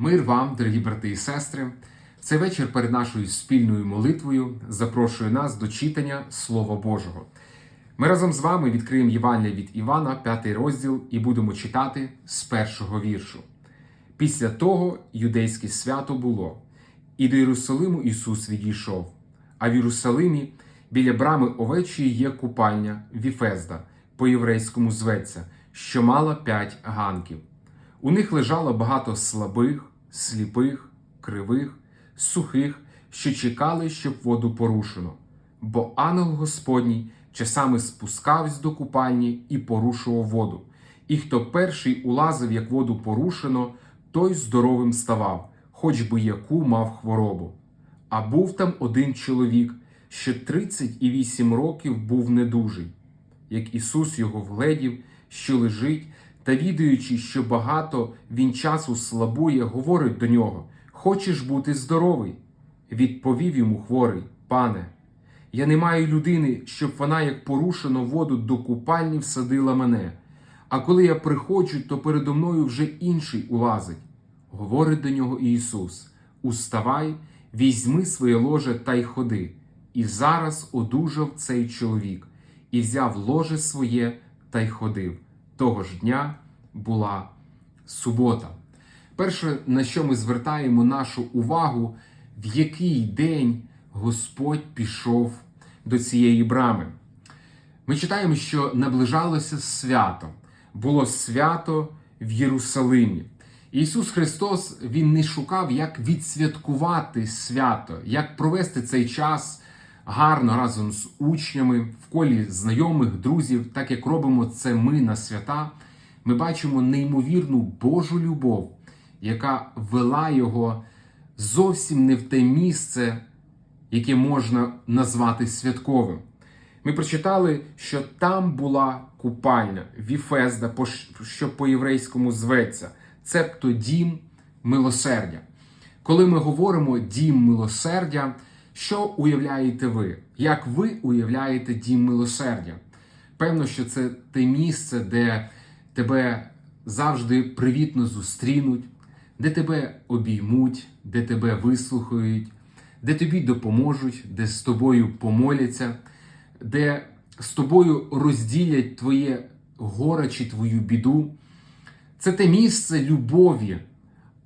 Мир вам, дорогі брати і сестри. Цей вечір перед нашою спільною молитвою запрошую нас до читання Слова Божого. Ми разом з вами відкриємо Євангелія від Івана, п'ятий розділ, і будемо читати з першого віршу. Після того юдейське свято було, і до Єрусалиму Ісус відійшов. А в Єрусалимі біля брами овечої є купальня Віфезда, по-єврейському зветься, що мала п'ять ганків. У них лежало багато слабих, сліпих, кривих, сухих, що чекали, щоб воду порушено. Бо ангел Господній часами спускався до купальні і порушував воду. І хто перший улазив, як воду порушено, той здоровим ставав, хоч би яку мав хворобу. А був там один чоловік, що 38 років був недужий. Як Ісус його вгледів, що лежить, та відаючи, що багато він часу слабує, говорить до нього: Хочеш бути здоровий? Відповів йому хворий, пане, я не маю людини, щоб вона, як порушено воду до купальні, всадила мене. А коли я приходжу, то передо мною вже інший улазить. Говорить до нього Ісус: Уставай, візьми своє ложе та й ходи. І зараз одужав цей чоловік, і взяв ложе своє та й ходив. Того ж дня була субота. Перше, на що ми звертаємо нашу увагу, в який день Господь пішов до цієї брами. Ми читаємо, що наближалося свято, було свято в Єрусалимі. Ісус Христос Він не шукав, як відсвяткувати свято, як провести цей час гарно разом з учнями, в колі знайомих, друзів, так як робимо це ми на свята, ми бачимо неймовірну Божу любов, яка вела його зовсім не в те місце, яке можна назвати святковим. Ми прочитали, що там була купальня Віфезда, що по-єврейському зветься, цебто дім милосердя. Коли ми говоримо дім милосердя, що уявляєте ви? Як ви уявляєте дім милосердя? Певно, що це те місце, де тебе завжди привітно зустрінуть, де тебе обіймуть, де тебе вислухають, де тобі допоможуть, де з тобою помоляться, де з тобою розділять твоє горе чи твою біду. Це те місце любові.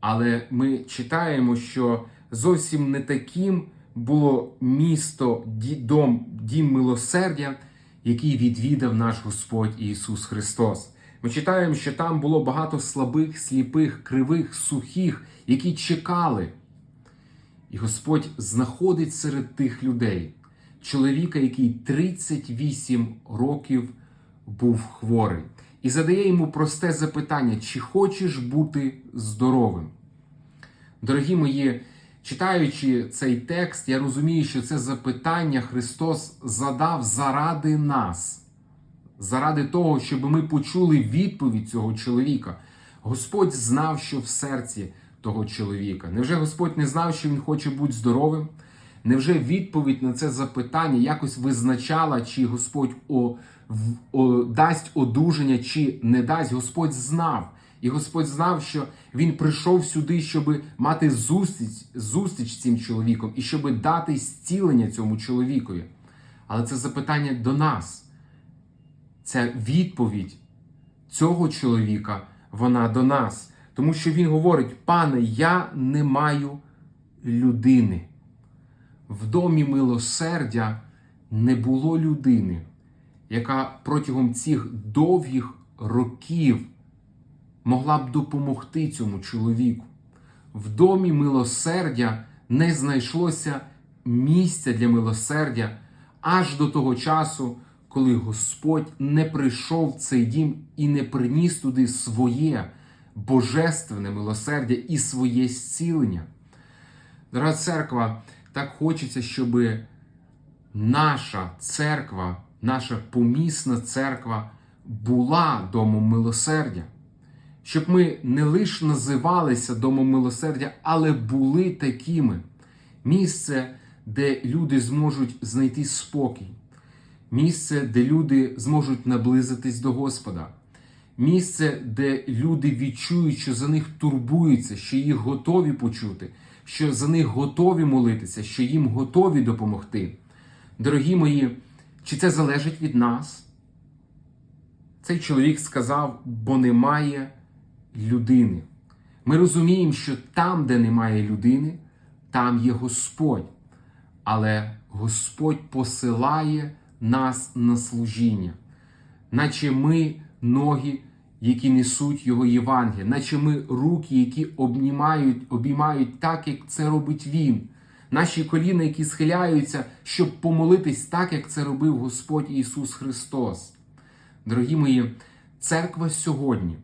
Але ми читаємо, що зовсім не таким було місто, дом, дім милосердя, який відвідав наш Господь Ісус Христос. Ми читаємо, що там було багато слабих, сліпих, кривих, сухих, які чекали. І Господь знаходить серед тих людей чоловіка, який 38 років був хворий, і задає йому просте запитання: чи хочеш бути здоровим? Дорогі мої, читаючи цей текст, я розумію, що це запитання Христос задав заради нас, заради того, щоб ми почули відповідь цього чоловіка. Господь знав, що в серці того чоловіка. Невже Господь не знав, що він хоче бути здоровим? Невже відповідь на це запитання якось визначала, чи Господь о, о, дасть одужання, чи не дасть? Господь знав. І Господь знав, що Він прийшов сюди, щоб мати зустріч зустріч цим чоловіком і щоб дати зцілення цьому чоловікові. Але це запитання до нас. Ця відповідь цього чоловіка, вона до нас. Тому що він говорить: пане, я не маю людини. В домі милосердя не було людини, яка протягом цих довгих років могла б допомогти цьому чоловіку. В домі милосердя не знайшлося місця для милосердя аж до того часу, коли Господь не прийшов в цей дім і не приніс туди своє божественне милосердя і своє зцілення. Дорога церква, так хочеться, щоб наша церква, наша помісна церква була домом милосердя щоб ми не лише називалися домом милосердя, але були такими. Місце, де люди зможуть знайти спокій, місце, де люди зможуть наблизитись до Господа, місце, де люди відчують, що за них турбуються, що їх готові почути, що за них готові молитися, що їм готові допомогти. Дорогі мої, чи це залежить від нас? Цей чоловік сказав, бо немає людини. Ми розуміємо, що там, де немає людини, там є Господь. Але Господь посилає нас на служіння, наче ми ноги, які несуть Його Євангелія, наче ми руки, які обнімають, обіймають так, як це робить Він. Наші коліна, які схиляються, щоб помолитись так, як це робив Господь Ісус Христос. Дорогі мої, церква сьогодні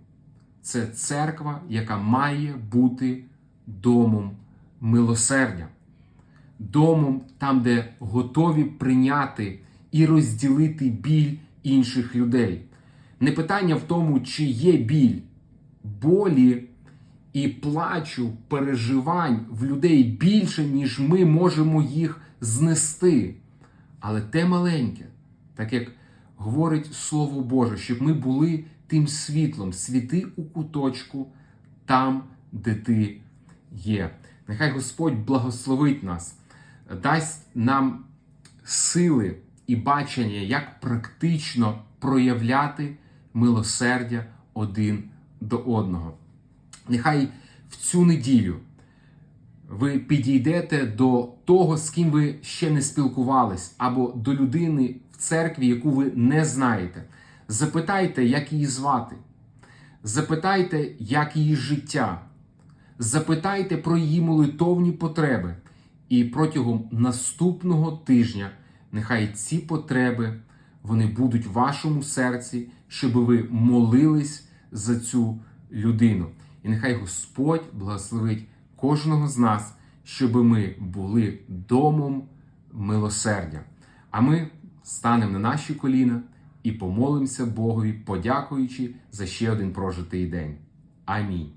це церква, яка має бути домом милосердя, домом там, де готові прийняти і розділити біль інших людей. Не питання в тому, чи є біль, болі і плачу переживань в людей більше, ніж ми можемо їх знести. Але те маленьке, так як говорить Слово Боже, щоб ми були тим світлом, світи у куточку там, де ти є. Нехай Господь благословить нас, дасть нам сили і бачення, як практично проявляти милосердя один до одного. Нехай в цю неділю ви підійдете до того, з ким ви ще не спілкувались, або до людини в церкві, яку ви не знаєте. Запитайте, як її звати. Запитайте, як її життя. Запитайте про її молитовні потреби. І протягом наступного тижня Нехай ці потреби вони будуть в вашому серці, щоб ви молились за цю людину. І нехай Господь благословить кожного з нас, щоб ми були домом милосердя. А ми станемо на наші коліна і помолимося Богові, подякуючи за ще один прожитий день. Амінь.